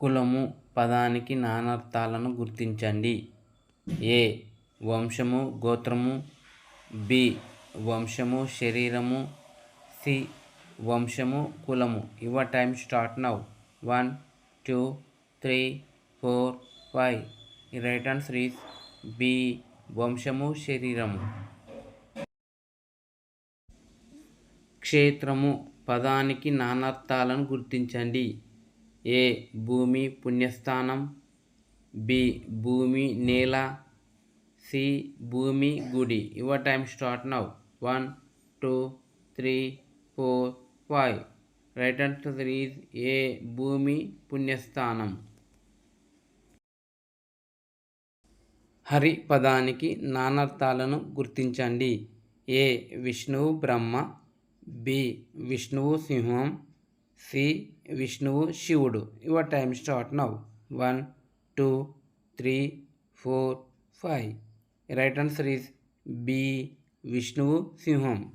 కులము పదానికి నానార్థాలను గుర్తించండి. ఏ. వంశము గోత్రము. బి. వంశము శరీరము. సి. వంశము కులము. Your time start now one two three four five right answer is B వంశము శరీరము. క్షేత్రము పదానికి నానార్థాలను గుర్తించండి. ఏ భూమి పుణ్యస్థానం? బి భూమి నేల. సి భూమి గుడి. Your time start now one two three four five right answer is A భూమి పుణ్యస్థానం. హరి పదానికి నానార్థాలను గుర్తించండి. ఏ విష్ణువు బ్రహ్మ. బి విష్ణువు సింహం. సి విష్ణువు శివుడు. Your time start now one two three four five right answer is B విష్ణువు సింహం.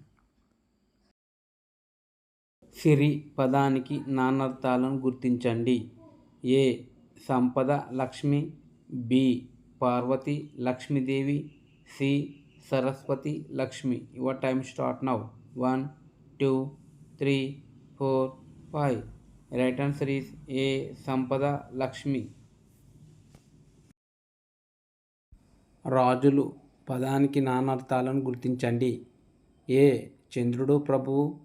సిరి పదానికి నానర్థాలను గుర్తించండి. ఏ సంపద Lakshmi. B Parvati Lakshmidevi. C Saraswati Lakshmi. Your time start now one two three four five right answer is A సంపద లక్ష్మి రాజులు పదానికి నానార్థాలను గుర్తించండి. ఏ చంద్రుడు ప్రభువు.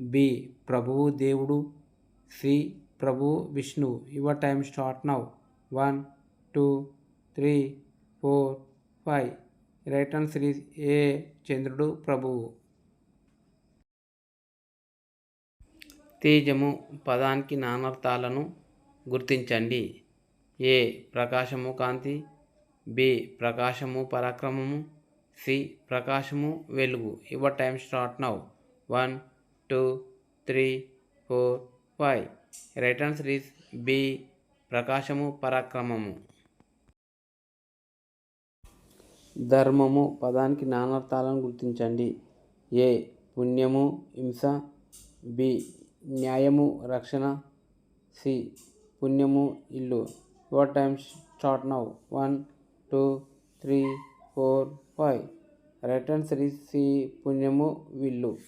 బి ప్రభువు దేవుడు. సి ప్రభువు విష్ణువు your time start now one two three four five right answer is A చంద్రుడు ప్రభువు. తేజము పదానికి నానర్థాలను గుర్తించండి. ఏ. ప్రకాశము కాంతి. బి. ప్రకాశము పరాక్రమము. సి. ప్రకాశము వెలుగు. Your time start now one two three four five right answer is B ప్రకాశము పరాక్రమము. ధర్మము పదానికి నానార్థాలను గుర్తించండి. ఏ. పుణ్యము హింస. బి. న్యాయము రక్షణ సి పుణ్యము ఇల్లు. Your time start now one two three four five right answer is C పుణ్యము విల్లు.